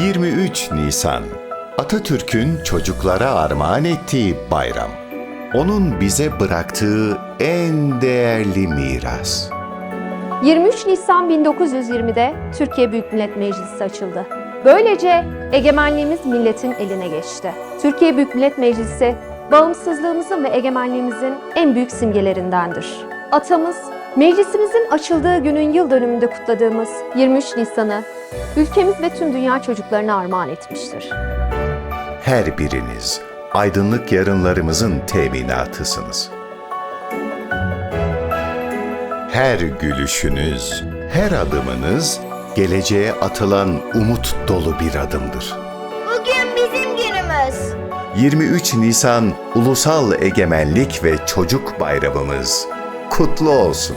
23 Nisan Atatürk'ün çocuklara armağan ettiği bayram. Onun bize bıraktığı en değerli miras. 23 Nisan 1920'de Türkiye Büyük Millet Meclisi açıldı. Böylece egemenliğimiz milletin eline geçti. Türkiye Büyük Millet Meclisi, bağımsızlığımızın ve egemenliğimizin en büyük simgelerindendir. Atamız, meclisimizin açıldığı günün yıl dönümünde kutladığımız 23 Nisan'ı ülkemiz ve tüm dünya çocuklarına armağan etmiştir. Her biriniz aydınlık yarınlarımızın teminatısınız. Her gülüşünüz, her adımınız geleceğe atılan umut dolu bir adımdır. Bugün bizim günümüz. 23 Nisan Ulusal Egemenlik ve Çocuk Bayramımız kutlu olsun.